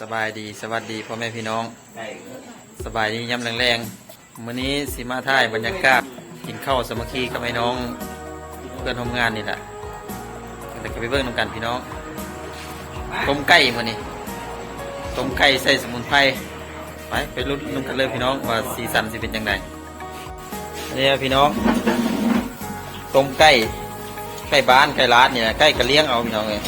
สบายดีสวัสดีพ่อแม่พี่น้อง สบายดียำแรงๆมื้อนี้สิมาถ่ายบรรยากาศกินข้าวสามัคคีกับไอ้น้อง เพื่อนทำงานนี่แหละแต่ก็ไปเบิ่งนำกันพี่น้องต้มไก่มื้อนี้ต้มไก่ใส่สมุนไพรไปไปลุ้นนำกันเลยพี่น้องว่าสีสันสิเป็นยังไงนี่ครับพี่น้องต้มไก่ไก่บ้านไก่ร้านเนี่ยไก่กระเลี้ยงเอาพี่น้องเลย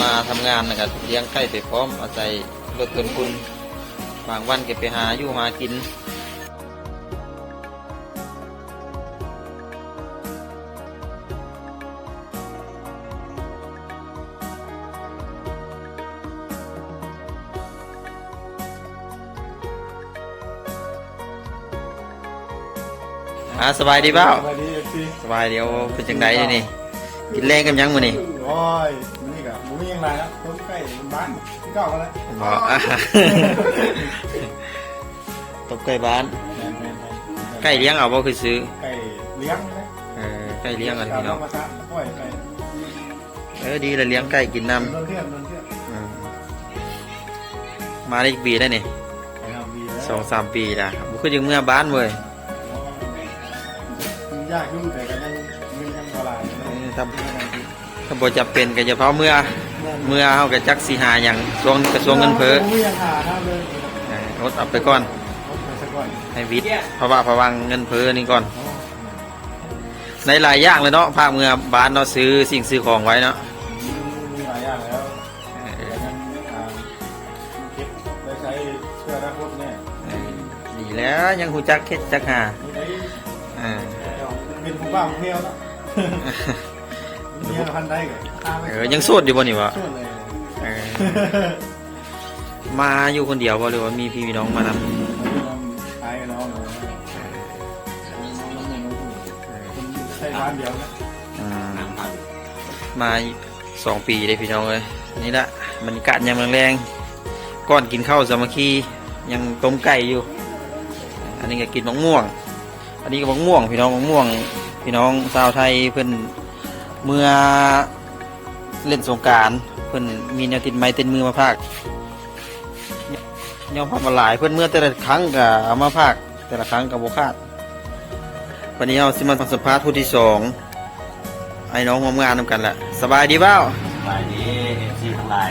มาทำงานนะครับเลี้ยงไก่ไปพร้อมอาศัยลดต้นทุนบางวันเก็บไปหาอยู่หากินอ่าสบายดีเปล่าสวัสดีเอฟซีสบายเดียวเป็นจังไดนี่กินแรงกันยังมื้อนี่โอ้ย มันนี่กับหมูมีอย่างไรนะต้มไก่บ้านที่เก่ากันแล้วบอกอะตบไก่บ้าน แม่นแม่นแม่นไก่เลี้ยงเอาบ่คือซื้อไก่เลี้ยงนะเออไก่เลี้ยงกันพี่น้อง มาซะปล่อยไก่เออดีเลยเลี้ยงไก่กินน้โดนเทียบโดนเทียบำอืมมาได้อีกปีได้นี่ไก่เอาดีแล้วสองสามปีละบุคือยังเมื่อบ้านเว้ยยากยุ่งแต่ก็ยังมียังบ่หลายเออถ้าถ้าบ่จะเป็นก็จะเผาเมื่อ เมื่อเฮาก็จักสิหาหยังช่วงนี้ก็ช่วงเงินเฟ้อหมูมีอย่างหาหน้าเลยเออลดเอาไปก่อน เอาไปสักก่อนให้วิทย์เพราะว่าเพราะวังเงินเฟ้อนี่ก่อน ในหลายอย่างเลยเนาะภาคเมื่อบ้านเนาะซื้อสิ่งซื้อของไว้เนาะมีหลายอย่างแล้วเอแต่อยังอ่าเก็บไว้ใช้เพื่ออนาคตแน่เออดีแล้วยังหูจักเค็ดจักหามีได้เออเป็นผู้บ้าผู้เที่ยวแล้วเนี่ ยพันได้กับข้าวไม่เออยังโสดอยู่บ่นี่วะช่วยเลยเออมาอยู่คนเดียวบ่หรือว่ามีพี่มีน้องมานำตายกันน้องเลยใช่บ้านเดียวนะอืมมาสองปีได้พี่น้องเลยนี่ละบรรยากาศยังแรงๆก่อนกินข้าวสามัคคียังต้มไก่อยู่ อันนี้ก็กินมะม่วง อันนี้ก็มะม่วง พี่น้องมะม่วง พี่น้องชาวไทยเพิ่น เมื่อเล่นสงกรารเพิ่นมีแนวติดไม้เต้นมือมาพากยอมพับมาหลายเพิ่นเมื่อแต่ละครั้งก็เอามาพากแต่ละครั้งกับโบคาดวันนี้เราสิมาสัมภาษณ์ผู้ที่สองไอ้น้องร่วมงานนำกันแหละสบายดีเปล่าสายนี้เอฟซีทั้งหลาย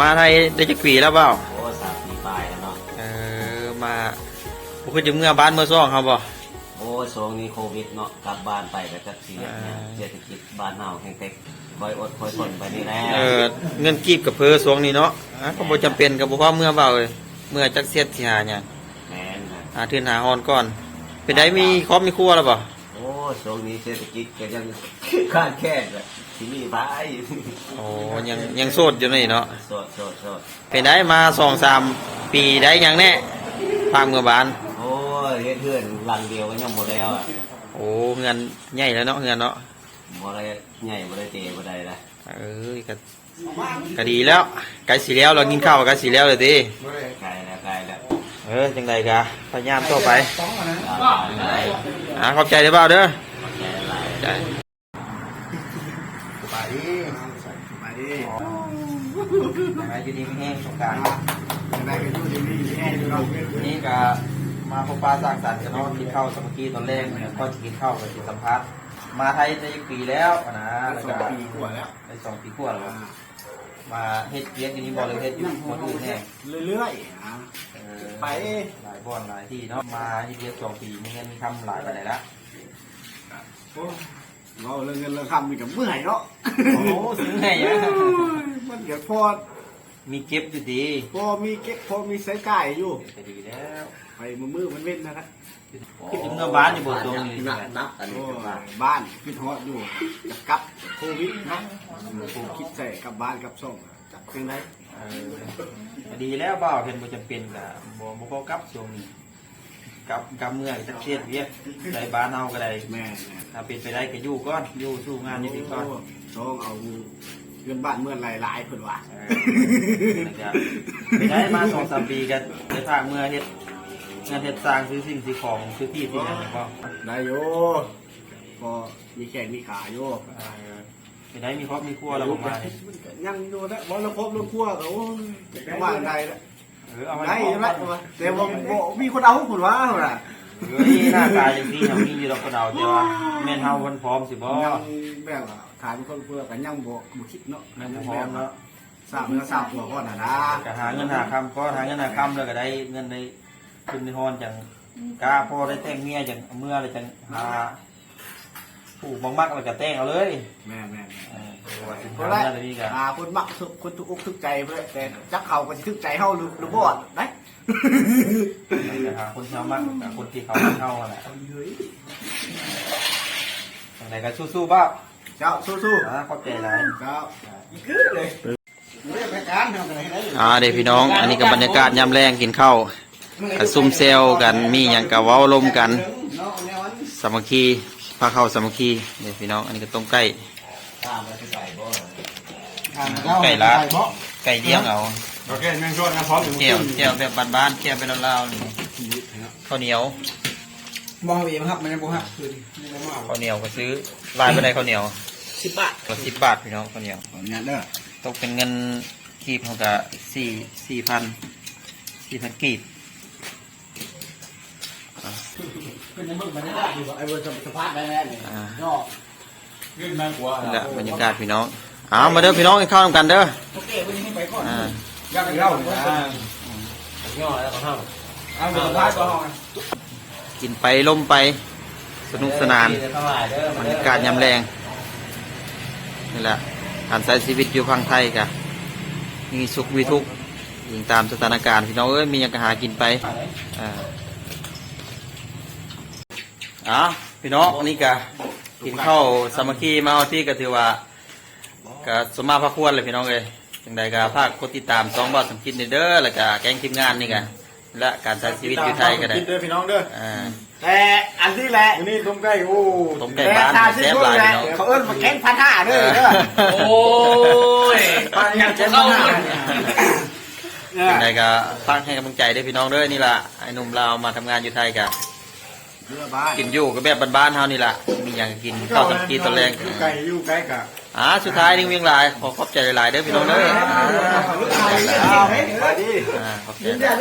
มาไทยได้จักปีแล้วเปล่าโอ้สามปีปลายแล้วเนาะเออมาบุคือจะเมื่อบ้านเมื่อซ่องครับบ่ โอ้ช่วงนี้โควิดเนาะกลับบ้านไปก็จะเสียเนี่ยอ่าเศรษฐกิจบ้านเฮาแข็งเต็กคอยอดคอยทนไปนี่แหละเออเงินกีบกับเพอสวงนี้เนาะอะก็บ่จำเป็นกับบ่พอเมื่อเบาเลยเมื่อจักเสียดสิหาหยังแม่นนะหาทื่นหาฮอนก่อน เป็นได้มีครอบมีครัวแล้วบ่โอ้ช่วงนี้เศรษฐกิจก็ยังขาดแคลนเลยที่นี่ไปโอ้ยังยังโสดอยู่นี่เนาะโสดโสดโสดเป็นได้มา2-3ปีได้หยังแน่พาเมื่อบ้านโอ้ ยเฮ็ดเพื่อนหลังเดียวก็ยังหมดแล้วอะโอ้เงินใหญ่แล้วเนาะเงินเนาะบ่ได้ใหญ่บ่ได้เตะบ่ได้ละเออก็ก็ดีแล้วไกลสิแล้วเรากินข้าวไกลสิแล้วเลยติไกลแล้วไกลแล้วเออจังไดกะพยายามต่อไปต้องนะไกลแล้วอ่าขอบใจเด้อเปล่าเด้อไกลแล้วใจสบายดีสบายดียังไงอยู่ดีไม่แห้งสงกรารยังไงก็อยู่ดีๆแห้งอยู่เราเป็นนี่ก็ มาพบปะสร้างสรรค์กันเนาะกินข้าวสามัคคีตอนแรกแล้วก็จะกินข้าวกับจิตสัมภาษณ์มาไทยได้ปีแล้วนะแล้วสก็องปีกว่าแล้วได้สองปีกว่าแล้วมาเฮ็ดเลี้ยงอยู่นี่บ่เลยเฮ็ดอยู่หมดอื่นแน่เรื่อยๆอะเออไปหลายบ่อนหลายที่เนาะมาเฮ็ดเลี้ยงสองปีมีเงินมีคำหลายไปไหนละโอ้เราเรื่องเงินเรื่องคำมีกับเมื่อยเนาะโอ้โหซื้อไงอะมันเดี๋ยวพอมีเก็บอยู่ดีพอมีเก็บพอมีใส่ไก่อยู่ จะดีแล้ว ไปมือมือมันเว้นนะครับคิดถึงเงินบ้านอยู่บนตรงนี้นับนับอันโอ้นี้ก็มาบ้านคิดฮอดอยู่จะกลับโควิดเนาะผมคิดใส่กลับบ้านกลับช่องจับเป็นไรเออดีแล้วเปล่าเห็นบ่จำเป็นกับบ่บ่พอกลับช่วงนี้กลับกลับเมื่อยจักเทียดเวียกได้บ้านเฮาก็ได้แม่แม่ถ้าเป็นไปได้ก็อยู่ก่อนอยู่สู้งานอยู่ดีก่อนช่องเอาเงินบ้านเมื่อไรหลายเพิ่นว่าเออนะครับไปได้มาสองสามปีกันในภาคเมื่อเฮ็ด งานเฮ็ดสร้างซื้อสิ่งซื้อของซื้อที่ที่นั่นก็ได้โยก็มีแขนมีขาโยเออไปได้มีครอบมีครัวแล้วประมาณนี้ยังอยู่นะวันละครบลูกครัวเขาโอ้ยจะว่าได้ละเออเอามาได้ละแต่ว่าบ่มีคนเอาคนว่าเหรอเฮ้ยหน้าตาอย่างนี้เขามีอยู่ดอกกระเดาแต่ว่าแม่นเฮาคนพร้อมสิบ่ยังแบบว่าถามคนเพื่อกันยังบ่บ่คิดเนาะแม่นยังพร้อแบมบเนาะทราบเนื้อทราบตัวก่อนนะนะก็หาเงินหาคำก็หาเงินหาคำแล้วก็ได้เงินใน ขึ้นในฮอนจังกล้าพอได้แต่งเมียจังเอาเมื่อเลยจังหาผู้บังมักแล้วก็แต่งเอาเลยแม่แม่เออเพราะว่าสิเพหาราะว่าเงินอะไรนี่ก็อ่าคนมักทุกคนทุกอกทุกใจเพื่อแต่จักเขาก็สิทุกใจเฮาหรือหรือบ่ได้จะหาคนที่เขามักกับคนที่เขาเท่าแหละอย่างไรก็สู้ๆบ้าเจ้าสู้อ่าขอบใจหลายๆเจ้าอีกคือเลยเรื่องการทำอะไรได้อ่าเด็กพี่น้อง อันนี้ก็บรรยากาศยามแรงกินข้าวก็ ซุ่มเซลกันมีอย่างกับเว้าลมกันเนาะแนวนั้นสามัคคีพาเข้าสามัคคีเด็กพี่น้องอันนี้ก็ต้มไก่ตามไปที่ใส่บ่ไก่ละไก่เลี้ยงเอาโอเคแม่งชวนนะพร้อมเกี่ยวเกี่ยวแบบบ้านๆเกี่ยวเป็นลาวๆนี่ข้าวเหนียวบ่เองครับมันยังบ่ฮักคือนี่บ่มาข้าวเหนียวก็ซื้อลายไปได้ข้าวเหนียว10บาทก็สิบบาทพี่น้องข้าวเหนียวงานเด้อตกเป็นเงินกีบเขาก็สี่สี่พันสี่พันกีบ เป็นยังมึงมันได้อยู่ไอ้เบอร์สภาพได้แน่นี่อ่าเนาะขึ้นมากกว่านี่แหละบรรยากาศพี่น้องเอามาเด้อพี่น้องกินข้าวนำกันเด้อโอเควันนี้ไปก่อนอ่าอยากไปเล่านะย่อแล้วก็ห้ามเอาเบอร์สภาพก่อนกินไปล่มไป สนุกสนานเท่าไหร่เด้อบรรยากาศยามแรงนี่แหละการใช้ชีวิตอยู่พังไทยกะมีสุขมีทุกข์ยิงตามสถานการณ์พี่น้องเอ้ยมีหยังกะหากินไปอ่าเอ้าพี่น้องนี่กะกินข้าวสามัคคีมาเอาที่ก็ถือว่าก็สมมาพระควรเลยพี่น้องเอ้ยจังใดก็ภาคกดติดตามสองบอสสมคิดเด้อแล้วก็แก๊งทีมงานนี่กะและการใช้ชีวิตอยู่ไทยก็ได้กินเด้อพี่น้องเด้ออ่าแต่อันที่แหละนี่ต้มไก่โอ้ต้มไก่บ้านแซ่บหลายพี่น้องเขาเอิ้นมาแข่งพันห้าเด้อเด้อโอ้ยปลาอย่างแข่งพันห้ายังไงก็ฟังให้กำลังใจด้วยพี่น้องเด้อนี่ล่ะไอ้หนุ่มเราวมาทำงานอยู่ไทยกะ เรือบ้านกินอยู่ก็แบบบ้านๆเฮานี่ล่ะมีอย่างกินข้าวสังกีตอนแรกอยู่ไก่อยู่ไก่กะอ่าสุดท้ายนี่เวียงหลายขอขอบใจหลายๆเด้อพี่น้องเด้อเอาเฮ้ยไปดิอ่าขอบใจหลาย